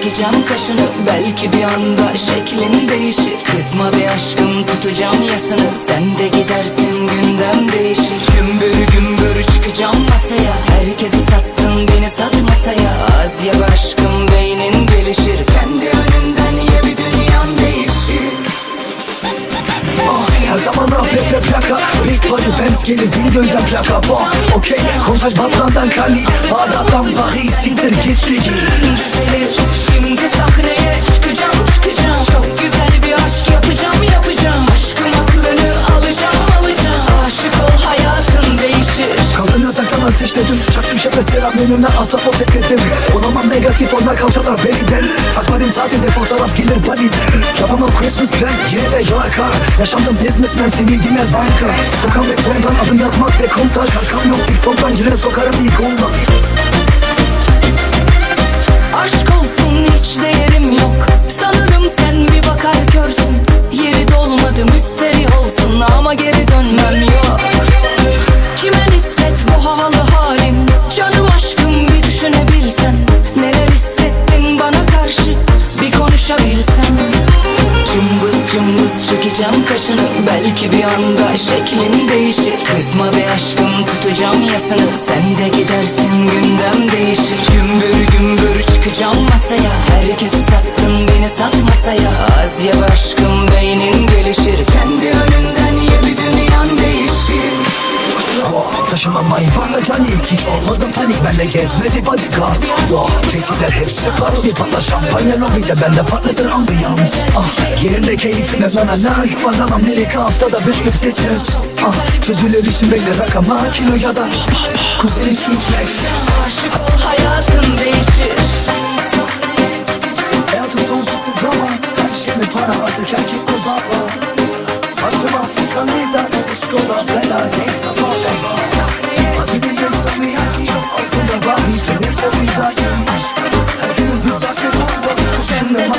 Sıkacağım kaşını. Belki bir anda şeklin değişir. Kızma bir aşkım tutacağım yasını. Sen de gidersin gündem değişir. Gümbür gümbür çıkacağım masaya. Herkesi sattın beni sat masaya. Az be aşkım Her zaman APP plaka Big body Benz gelir Zingöl'den plaka. Wow, okey Kontak Batman'dan Kali Bağdat'tan Paris Siktir git şimdi sahneye ateşledim Çaktım şefe selam önüne atapot ekledim. Olamam negatif onlar kalçalar belly dance Akvaryum tatilde fotoğraf gelir body'den Yapamam Christmas plan yine de yakar Yaşandım businessman seni dinler banka. Sokağım betondan adım yazmak ve kontak. Şarkam yok TikTok'tan yine sokarım ilk ondan çekeceğim kaşını. Belki bir anda şeklin değişir. Kızma be aşkım tutacağım yasını. Sen de gidersin gündem değişir. Gümbür gümbür çıkacağım masaya. Herkesi sattın beni sat masaya. Az be aşkım beynin gelişir. Kendi Oh, Taşımam maybanla canik Hiç olmadım panik benle gezmedi bodyguard. Wow, tehditler hepsi parodi patlar şampanya lobide Bende farklıdır ambiyans ah, Yerinde keyfim hep bana la Yuvarlamam lirik haftada bir gün fitness ah, Çözülür işim belli rakama Kilo ya da Kuzenim sweet flex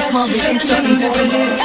Basma bir şey. ekranın morali